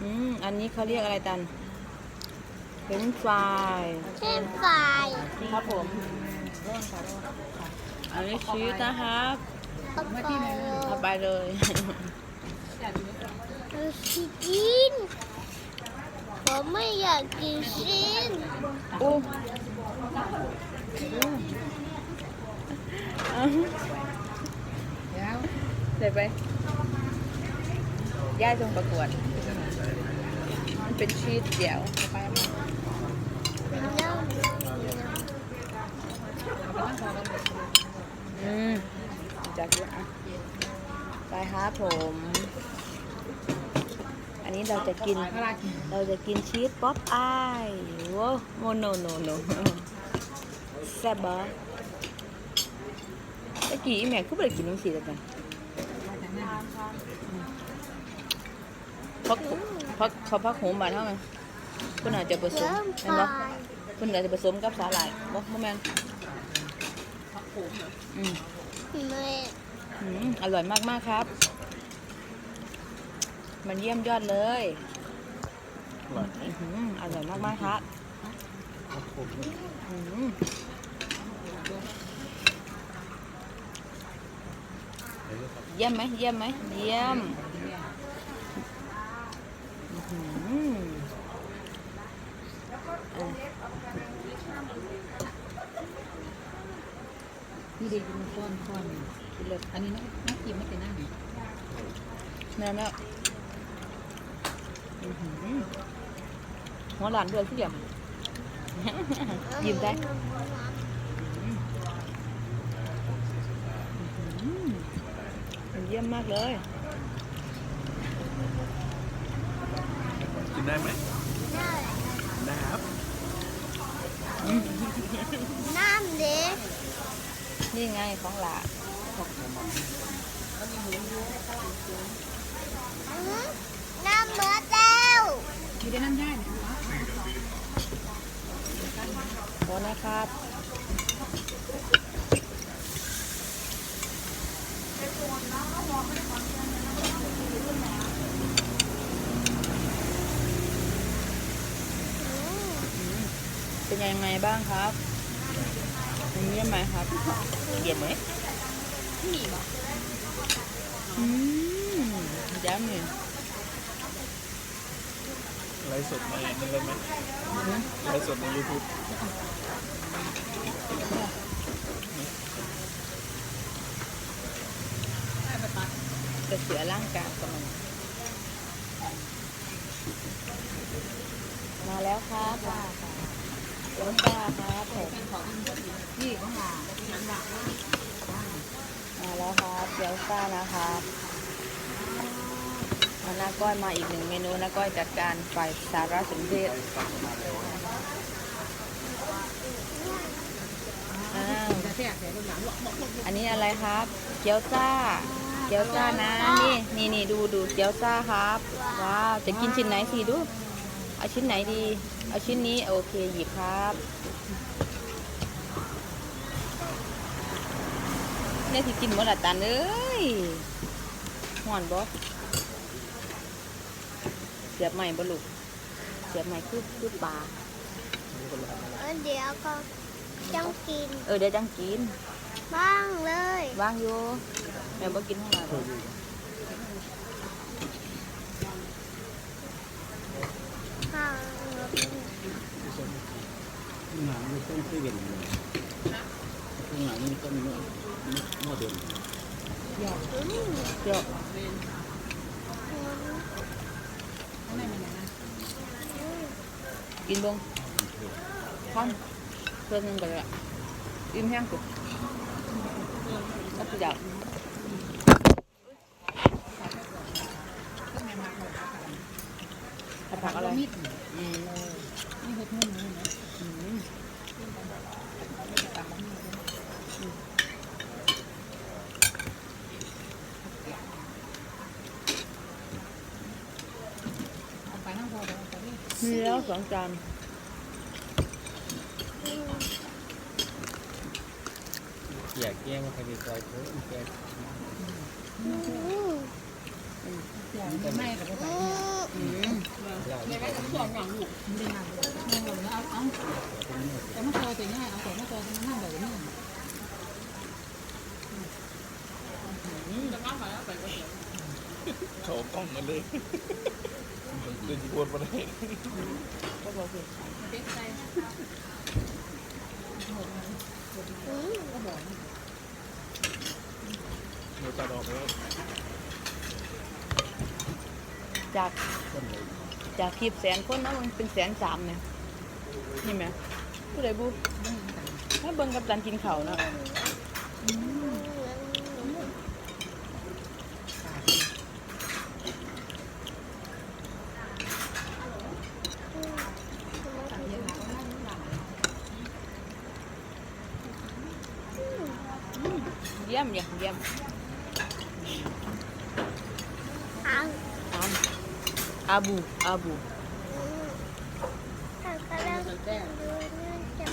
อืม อันนี้เขาเรียกอะไรตันเป็นฟรายเช่นไฟครับผมอันนี้ชีสนะครับเอาไปเลยเอาไปเลยดูสิกินผมไม่อยากกินชิ้นอู้เสร็จไปย่ายจงประกวด มันเป็นชีสเดี่ยวเอาไปมาเป็นเรื่องอืมจากเยอะอะไปครับผม อันนี้เราจะกิน เราจะกินชีสป๊อปอายโว้โมโนโนโนแซ่บบ่ตะกี้อีแม่คือบ่ได้กินน้ำสีแล้วกันพัก พักเขาพักโหมบ้านเฮาไงเพิ่นอาจจะผสมเริ่มแม่นไฟบ่เพิ่นอาจจะผสมกับสาหร่ายบ่บ่แม่นอืมไม่อืมอร่อยมากๆครับ มันเยี่ยมยอดเลยอื้อหืออร่อยมากๆครับอื้อหือเยี่ยมไหมเยี่ยมไหมเยี่ยมอื้อหืออะ นี่เด็กมันก้อนก้อนกินเลยอันนี้น้องน้องกินไม่เป็นนั่งแม่แล้วอื้อหือหัวหลานด้วยที่เดียวยิ้มได้เยี่ยมมากเลย กิน ได้ไหมได้ครับน้ำเด็กนี่ไงของหลานน้ำเบิดแล้วมีได้นั่นได้นะขอนะครับ เป็น ยังไงบ้างครับมันเยี่ยมไหมครับเยี่ยมไหมอืมย้ำเลยไลฟ์สดในนั่นได้ไหมไลฟ์สดใน YouTube จะเสียร่างกายกับมันมาแล้วครับ ล้นตาครับผมนี่ของหลานมาแล้วครับเกี๊ยวซ่านะครับมาน้าก้อยมาอีกหนึ่งเมนูน้าก้อยจัดการฝ่ายสารสนเทศอ้าวจรกแต่ลูกหลานหลอกหลอกหลอกอันนี้อะไรครับ เกี๊ยวซ่า เกี๊ยวซ่านะ นี่นี่นี่ดูดูเกี๊ยวซ่าครับ ว้าว จะกินชิ้นไหนสิดู เอาชิ้นไหนดี เอาชิ้นนี้โอเคหยิบครับเนี่ยที่กินหมดละตาเอ้ยห่อนบ่เสียบใหม่บ่ลูกเสียบใหม่คือคือปลาเดี๋ยวก็ต้องกิน เออเดี๋ยวจังกิน บ้างเลย ว่างอยู่แม่บ่กินข้างหลัง ข้าง หนังมี ต้นที่เด่นข้างหลังมีต้นเนื้อเนื้อเด่นอืมเดี๋ยวข้างในมันนะกินเบงท่านเพิ่มนึงก็ได้ละอิ่มแห้งสุดก็คืออยากผักอะไรมิดอืมนี่เห็ดมุ่งนะอืมเอาไปนั่ง มีแล้วสองจานอยากแย่งใครดีใจเพิ่มแก เนี่ยมอืมไม่ได้ต้องสอนหวังอยู่มันเป็นงานเลยมองเลยนะเอาเอาแต่มาโตตัวง่ายเอาแต่มาโตมันนั่งแบบนี้เขากล้องมาเลยเดินจีบวนมาได้ก็บอกพี่อืมเดี๋ยวตัดออกแล้ว จากจากคลิปแสนคนนะมันเป็นแสนสามเนี่ยนี่ไหมผู้ใดบูถ้าเบิ่งกับจันกินเขาเนาะเยี่ยมเยี่ยมเยี่ยม อ่าง อาม อาบูอาบูทางกำลังดูเนื่องจาก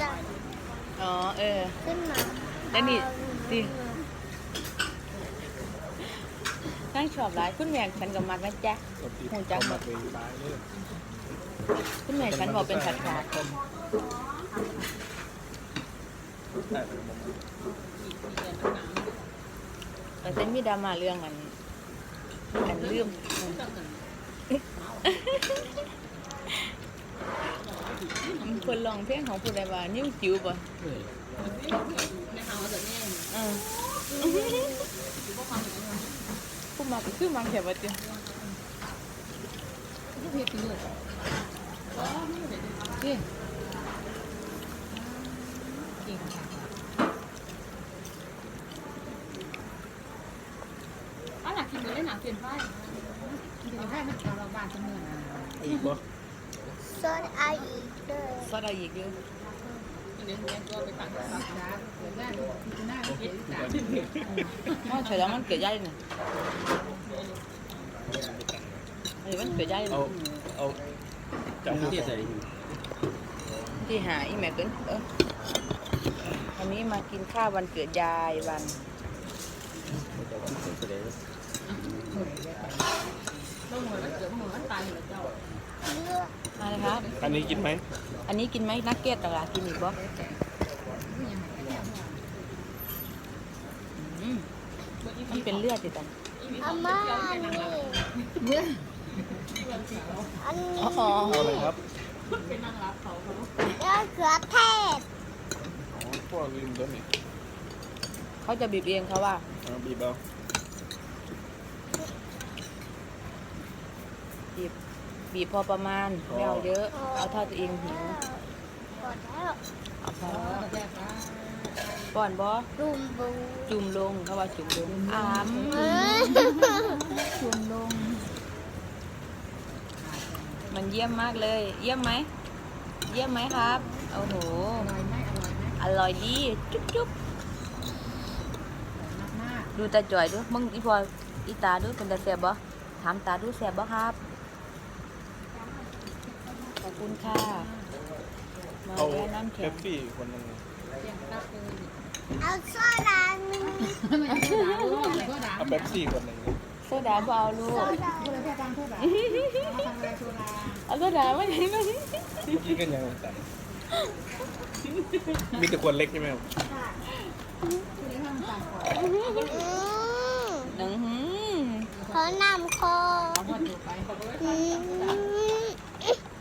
จะอ๋อเออ ขึ้นมาแล้วนี่สินั่งชอบหลายคุณแม่ฉันกับมักนะจ๊ะกดติดหูจักเข้ามาเป็นตายเลยคุณแม่ฉันบอกเป็นขาดขาดแต่แต่เส้นมีดราม่าเรื่องอัน อันลืมมันคนลองเพลงของผู้ใดว่านิ้วจิ๋วป่ะเอ้ยเออผู้มาคือมาแค่ว่าเดียวก็เพียรเลยอ๋อนี่เด็กเก่งเก่งค่ะอะ หนักกินเลยนักเปลี่ยนไปกินไปแค่นั้นเราบ้านเสมออีกบ่ซอสไออีกเลยซอสอะไรอีกเดี๋ยวเดี๋ยวก็ไปตักร้านเดี๋ยวได้กินได้เดี๋ยวจ่ายอ๋อเฉยแล้วมันเกิดย่ายเนี่ยอันนี้มันเกิดย่ายเอาเอาจับทียบใส่ที่หาอีแม่เกินเออวันนี้มากินข้าววันเกิดยายวัน อะไรครับ อันนี้กินไหม อันนี้กินไหมนักเก็ตต่างๆกินอีกบ่อืมมันเป็นเลือดจิตันอาม่านี่เมื่ออันนี้อ๋อเอาอะไรครับเป็นนางรับเขาเขามะเขือเทศอ๋อพวกลืมตัวนี้เขาจะบีบเองเขาว่าเอาบีบเอา บีบบีบพอประมาณไม่เอาเยอะ เอาเท่าตัวเองหิวกดแล้วเอาพอแยกว่าป้อนบ่ดุมบูจุ่มลงเขาว่าจุ่มลงอามเอ้ยจุ่มลง มันเยี่ยมมากเลย เยี่ยมไหม เยี่ยมไหมครับโอ้โหอร่อยไหมอร่อยไหมอร่อยดีจุ๊บจุ๊บมากมากดูตาจ่อยดูมึงอีพออีตาดูเป็นตาแสบบ่ถามตาดูแสบบ่ครับขอบ คุณค่ะ มาเอาแวะน้ำแข็เป๊งปซี่คนหนึงเตรียมตักเลยเอาโซดาหนึ่งไม่ใช่ด่าลูกก็ด่าเอาเป๊ปซี่คนหนึ่งโซดาบ่เอาลูโซกดาก็เลยแค่ตังโทษด่าทำอะไรโซดาเอาโซดาไม่ได้ไม่ได้เมื่อกี้กันยังใส่มีแต่คนเล็กใช่ไหมครับคือได้ห้ามตังก่อนอืมหนังหืมขอนำคอเอาพอถูกไปอืมเอามา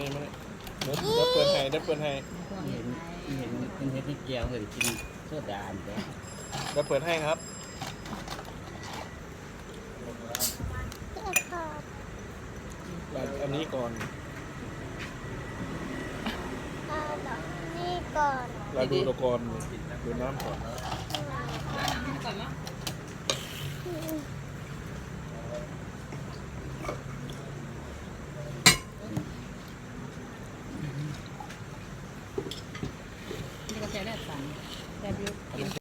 นี่มานี่เดี๋ยวเดี๋ยวเปิดให้เดี๋ยวเปิดให้เห็นเห็นเห็นเห็นที่เกียวเลยกินโซดาอันเดียวเดี๋ยวเปิดให้ครับอันนี้ก่อนเอาแบบนี้ก่อน เราดูตะกอนดูน้ำก่อนก่อนนะ